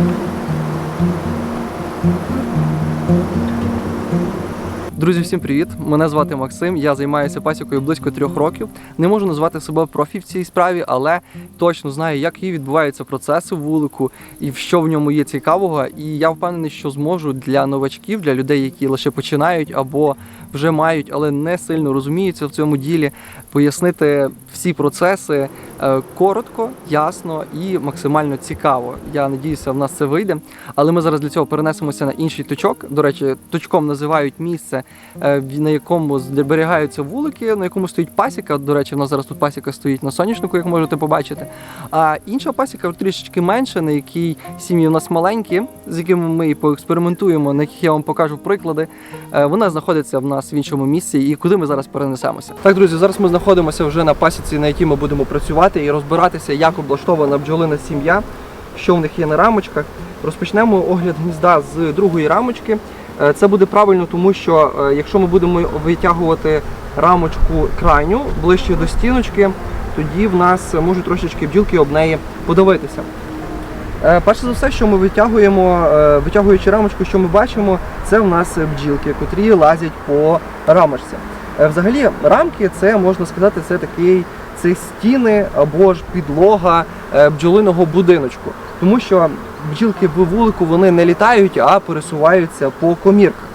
Thank you. Друзі, всім привіт! Мене звати Максим. Я займаюся пасікою близько трьох років. Не можу назвати себе профі в цій справі, але точно знаю, як і відбуваються процеси вулику і що в ньому є цікавого. І я впевнений, що зможу для новачків, для людей, які лише починають або вже мають, але не сильно розуміються в цьому ділі, пояснити всі процеси е, коротко, ясно і максимально цікаво. Я надіюся, в нас це вийде. Але ми зараз для цього перенесемося на інший точок. До речі, точком називають місце, на якому зберігаються вулики, на якому стоїть пасіка. До речі, в нас зараз тут пасіка стоїть на соняшнику, як можете побачити. А інша пасіка трішечки менша, на якій сім'ї у нас маленькі, з якими ми поекспериментуємо, на яких я вам покажу приклади. Е, Вона знаходиться в нас в іншому місці, і куди ми зараз перенесемося. Так, друзі, зараз ми знаходимося вже на пасіці, на якій ми будемо працювати і розбиратися, як облаштована бджолина сім'я, що в них є на рамочках. Розпочнемо огляд гнізда з другої рамочки. Е, Це буде правильно, тому що е, якщо ми будемо витягувати рамочку крайню ближче до стіночки, тоді в нас можуть трошечки бджілки об неї подивитися. Е, Перше за все, що ми витягуємо, витягуючи рамочку, що ми бачимо, це в нас бджілки, котрі лазять по рамочці. Взагалі, рамки це можна сказати, це такий це стіни або ж підлога бджолиного будиночку. Тому що бджілки в вулику вони не літають, а пересуваються по комірках.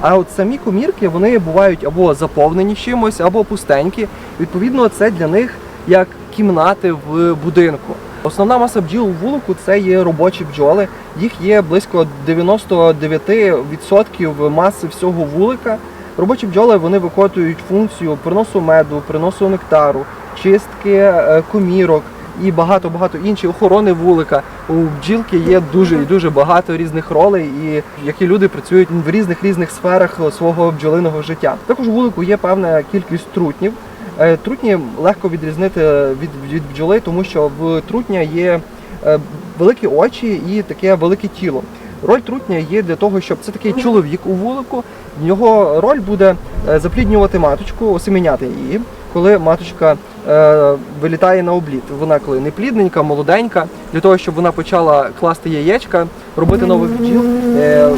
А от самі комірки вони бувають або заповнені чимось, або пустенькі. Відповідно, це для них як кімнати в будинку. Основна маса бджіл у вулику це є робочі бджоли. Їх є близько 99% маси всього вулика. Робочі бджоли вони виконують функцію приносу меду, приносу нектару, чистки е, комірок і багато-багато інших охорони вулика. У бджілки є дуже і дуже багато різних ролей, і які люди працюють в різних різних сферах свого бджолиного життя. Також у вулику є певна кількість трутнів. Е, Трутні легко відрізнити від, від бджоли, тому що в трутня є е, великі очі і таке велике тіло. Роль трутня є для того, щоб це такий чоловік у вулику. Його роль буде е, запліднювати маточку, осеміняти її, коли маточка е, вилітає на обліт. Вона коли не плідненька, молоденька, для того, щоб вона почала класти яєчка, робити нових бджіл, е,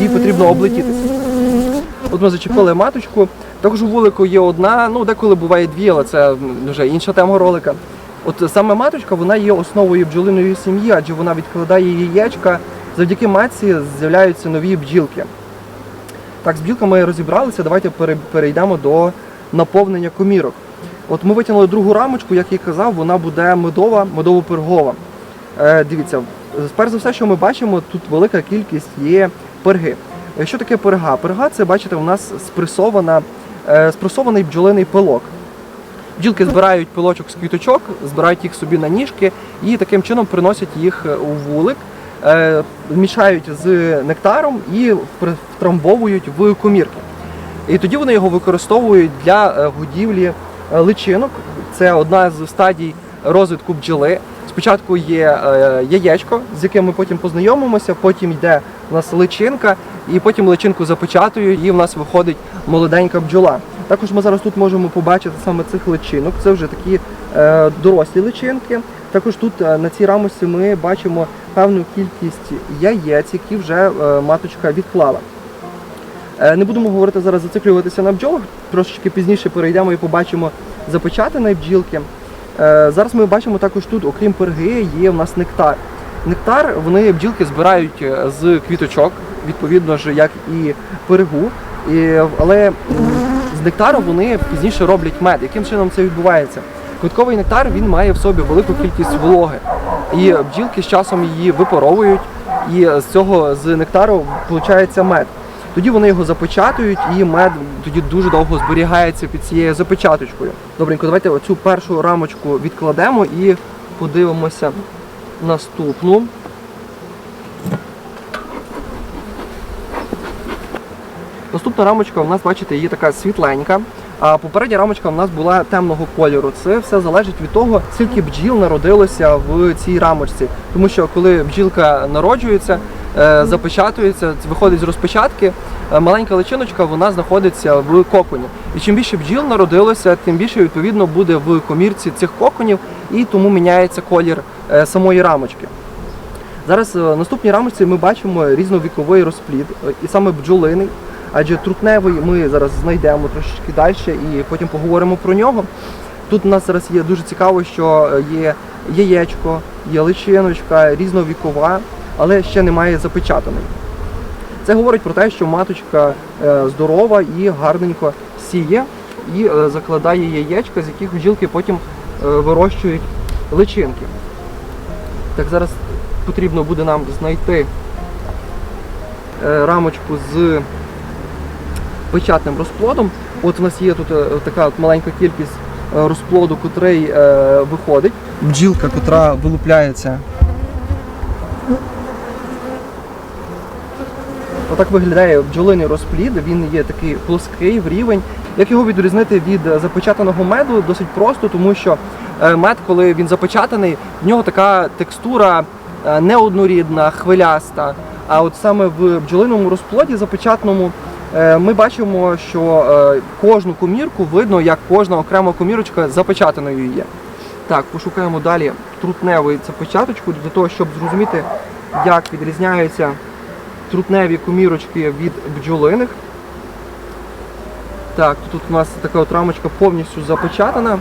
їй потрібно облетітися. От ми зачепили маточку. Також у вулику є одна, ну деколи буває дві, але це вже інша тема ролика. От саме маточка вона є основою бджолиної сім'ї, адже вона відкладає яєчка. Завдяки матці з'являються нові бджілки. Так, з бджілками розібралися. Давайте перейдемо до наповнення комірок. От ми витягнули другу рамочку, як я казав, вона буде медова, медово-пергова. Е, дивіться, перш за все, що ми бачимо, тут велика кількість є перги. Е, Що таке перга? Перга це, бачите, у нас спресована, е, спресований бджолиний пилок. Бджілки збирають пилочок з квіточок, збирають їх собі на ніжки і таким чином приносять їх е, у вулик, е, мішають з нектаром і втрамбовують в комірки. І тоді вони його використовують для е, годівлі е, личинок. Це одна з стадій розвитку бджоли. Спочатку є е, яєчко, з яким ми потім познайомимося, потім йде у нас личинка, і потім личинку запечатують, і в нас виходить молоденька бджола. Також ми зараз тут можемо побачити саме цих личинок. Це вже такі е, дорослі личинки. Також тут е, на цій рамосі ми бачимо певну кількість яєць, які вже е, маточка відклала. Е, Не будемо говорити зараз зациклюватися на бджолах, трошечки пізніше перейдемо і побачимо запечатані бджілки. Е, Зараз ми бачимо також тут, окрім перги, є в нас нектар. Нектар вони бджілки збирають е, з квіточок, відповідно ж, як і перегу. Але з нектару вони пізніше роблять мед. Яким чином це відбувається? Квітковий нектар він має в собі велику кількість вологи. І бджілки з часом її випаровують, і з цього з нектару виходить мед. Тоді вони його запечатують, і мед тоді дуже довго зберігається під цією запечаточкою. Добренько, давайте оцю першу рамочку відкладемо і подивимося наступну. Наступна рамочка у нас, бачите, є така світленька. А попередня рамочка у нас була темного кольору. Це все залежить від того, скільки бджіл народилося в цій рамочці. Тому що коли бджілка народжується, е, запечатується, виходить з розпечатки, е, маленька личиночка вона знаходиться в коконі. І чим більше бджіл народилося, тим більше відповідно буде в комірці цих коконів, і тому міняється колір е, самої рамочки. Зараз в наступній рамочці ми бачимо різновіковий розплід, і саме бджолиний, адже трутневий ми зараз знайдемо трошечки далі і потім поговоримо про нього. Тут у нас зараз є дуже цікаво, що е, є яєчко, є личиночка, різновікова, але ще немає запечатаної. Це говорить про те, що маточка е, здорова і гарненько сіє і е, закладає яєчка, з яких бджілки потім вирощують личинки. Так, зараз потрібно буде нам знайти рамочку з печатним розплодом. От у нас є тут е, така от маленька кількість е, розплоду, котрий е, виходить. Бджілка, котра вилупляється. Отак виглядає бджолиний розплід. Він є такий плоский в рівень. Як його відрізнити від запечатаного меду? Досить просто, тому що е, мед, коли він запечатаний, в нього така текстура неоднорідна, хвиляста. А от саме в бджолиному розплоді запечатаному ми бачимо, що е, кожну комірку видно, як кожна окрема комірочка запечатаною є. Так, пошукаємо далі трутневий запечаточку для того, щоб зрозуміти, як відрізняються трутневі комірочки від бджолиних. Так, тут у нас така от рамочка повністю запечатана.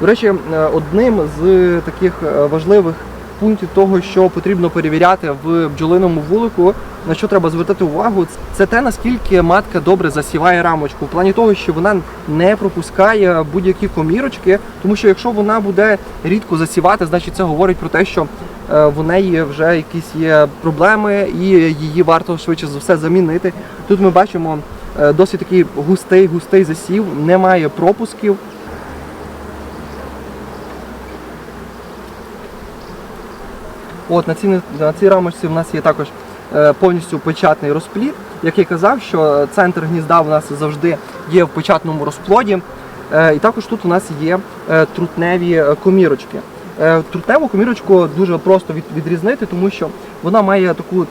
До речі, е, одним з таких е, важливих пунктів того, що потрібно перевіряти в бджолиному вулику, на що треба звертати увагу, це те, наскільки матка добре засіває рамочку. В плані того, що вона не пропускає будь-які комірочки, тому що якщо вона буде рідко засівати, значить це говорить про те, що е, в неї вже якісь є проблеми і її варто швидше за все замінити. Тут ми бачимо е, досить такий густий, густий засів, немає пропусків. От на цій, на цій рамочці в нас є також е, повністю печатний розплід. Я казав, що центр гнізда у нас завжди є в печатному розплоді. Е, і також тут у нас є е, трутневі комірочки. Трутневу комірочку дуже просто відрізнити, тому що вона має таку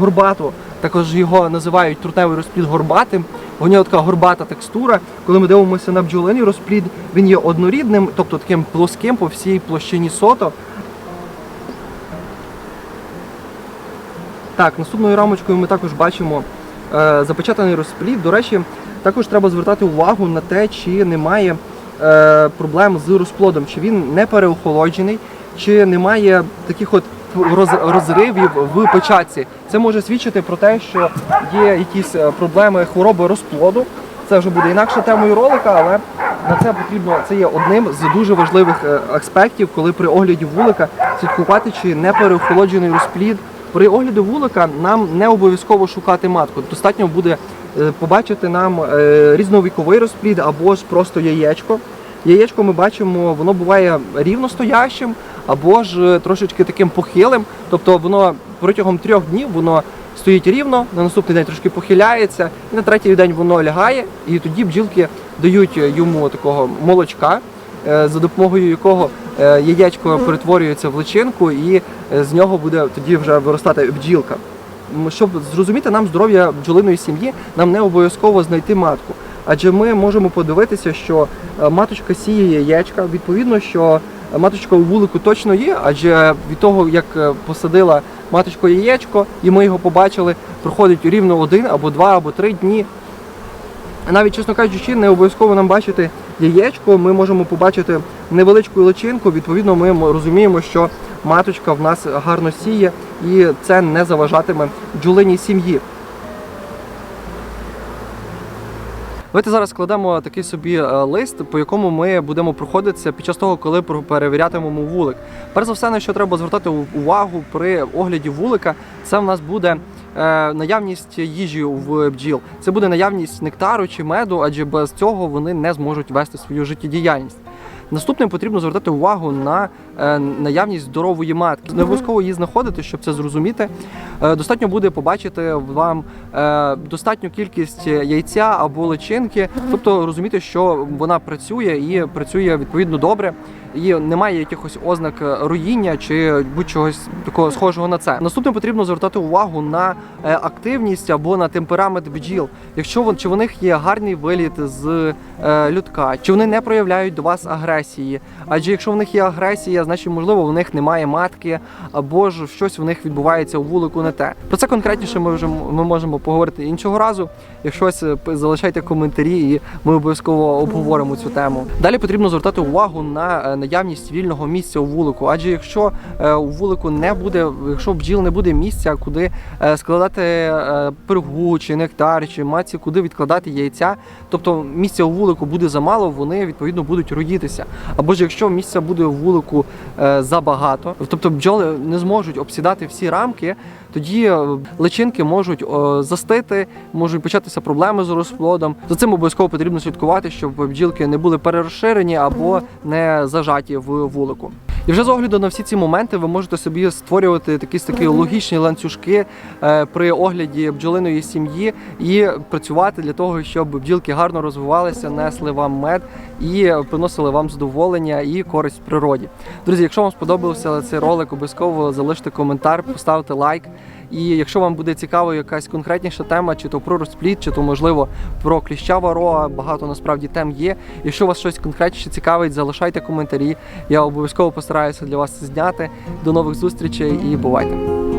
горбату, також його називають трутневий розплід горбатим. У нього така горбата текстура. Коли ми дивимося на бджолиний розплід, він є однорідним, тобто таким плоским по всій площині сото. Так, наступною рамочкою ми також бачимо е, запечатаний розплід. До речі, також треба звертати увагу на те, чи немає е, проблем з розплодом, чи він не переохолоджений, чи немає таких от роз- розривів в печатці. Це може свідчити про те, що є якісь е, проблеми хвороби розплоду. Це вже буде інакша темою ролика, але на це потрібно це є одним з дуже важливих е, аспектів, коли при огляді вулика слідкувати, чи не переохолоджений розплід. При огляді вулика нам не обов'язково шукати матку. Достатньо буде е, побачити нам е, різновіковий розплід або ж просто яєчко. Яєчко ми бачимо, воно буває рівностоящим або ж е, трошечки таким похилим. Тобто воно протягом трьох днів воно стоїть рівно, на наступний день трошки похиляється, і на третій день воно лягає, і тоді бджілки дають йому такого молочка, за допомогою якого е, яєчко перетворюється в личинку, і е, з нього буде тоді вже виростати бджілка. Щоб зрозуміти нам здоров'я бджолиної сім'ї, нам не обов'язково знайти матку. Адже ми можемо подивитися, що е, маточка сіє яєчка. Відповідно, що маточка у вулику точно є, адже від того, як е, посадила маточку яєчко, і ми його побачили, проходить рівно один або два або три дні. Навіть, чесно кажучи, не обов'язково нам бачити яєчко, ми можемо побачити невеличку личинку, відповідно, ми розуміємо, що маточка в нас гарно сіє і це не заважатиме бджолиній сім'ї. Давайте зараз складемо такий собі е, лист, по якому ми будемо проходитися під час того, коли перевірятимемо вулик. Перш за все, на що треба звертати увагу при огляді вулика, це в нас буде наявність їжі в бджіл. Це буде наявність нектару чи меду, адже без цього вони не зможуть вести свою життєдіяльність. Наступним потрібно звертати увагу на е, наявність здорової матки. Не обов'язково її знаходити, щоб це зрозуміти. Е, достатньо буде побачити вам е, достатню кількість яйця або личинки, тобто розуміти, що вона працює і працює відповідно добре. і немає якихось ознак руїння чи будь-чогось такого схожого на це. Наступне потрібно звертати увагу на активність або на темперамент бджіл. Якщо чи в них є гарний виліт з людка, чи вони не проявляють до вас агресії. Адже якщо в них є агресія, значить можливо в них немає матки, або ж щось в них відбувається у вулику не те. Про це конкретніше ми вже ми можемо поговорити іншого разу. Якщо ось, е, залишайте коментарі, і ми обов'язково обговоримо цю тему. Далі потрібно звертати увагу на е, наявність вільного місця у вулику. Адже якщо е, у вулику не буде, якщо бджіл не буде місця, куди складати пергу чи нектар, чи маці, куди відкладати яйця, тобто місця у вулику буде замало, вони відповідно будуть роїтися. Або ж якщо місця буде в вулику е, забагато, тобто бджоли не зможуть обсідати всі рамки, тоді е, личинки можуть застити, можуть початися проблеми з розплодом. За цим обов'язково потрібно слідкувати, щоб бджілки не були перерозширені або не зажаті в вулику. І вже з огляду на всі ці моменти ви можете собі створювати якісь такі логічні ланцюжки е, при огляді бджолиної сім'ї і працювати для того, щоб бджілки гарно розвивалися, несли вам мед і приносили вам задоволення і користь природі. Друзі, якщо вам сподобався цей ролик, обов'язково залиште коментар, поставте лайк. І якщо вам буде цікава якась конкретніша тема, чи то про розпліт, чи то можливо про кліщава роа, багато насправді тем є. Якщо вас щось конкретніше цікавить, залишайте коментарі. Я обов'язково постараюся для вас зняти. До нових зустрічей і бувайте!